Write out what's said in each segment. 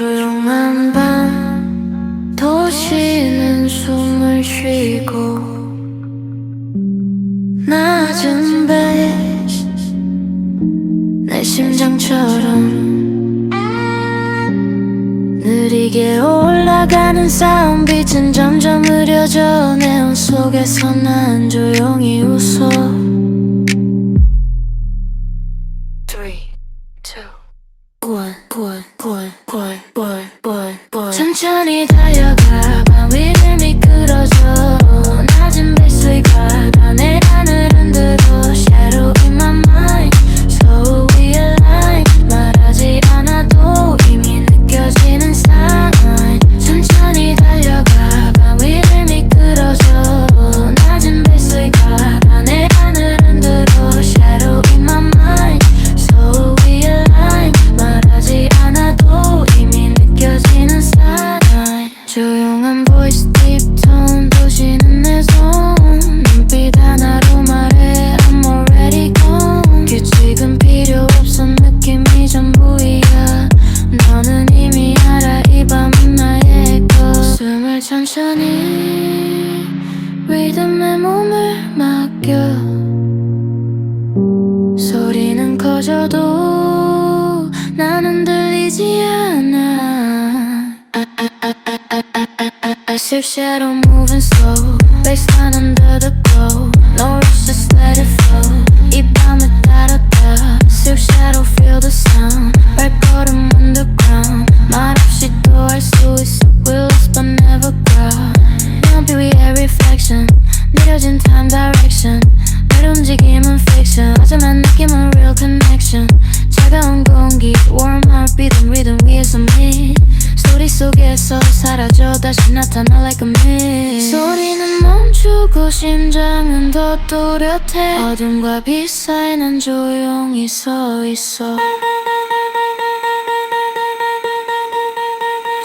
조용한 밤 도시는 숨을 쉬고 낮은 베이스 내 심장처럼 느리게 올라가는 사운 빛은 점점 흐려져 내 온 속에서 난 조용히 웃어 one, one, one, one. 천천히 달려가 리듬에 몸을 맡겨 소리는 커져도 나는 들리지 않아 I sip shadow moving slow Baseline under the glow 느려진 time direction. 늘 움직임은 fiction. 하지만 느낌은 real connection. 차가운 공기 warm heartbeat rhythm 위에서 me 소리 속에서 사라져 다시 나타나 like a mist 소리는 멈추고 심장은 더 또렷해. 어둠과 빛 사이 난 조용히 서 있어.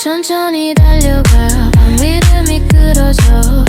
천천히 달려가. 밤 위를 미끄러져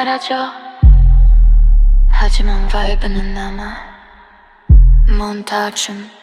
사라져 하지만 바이브는 남아. 몬타춤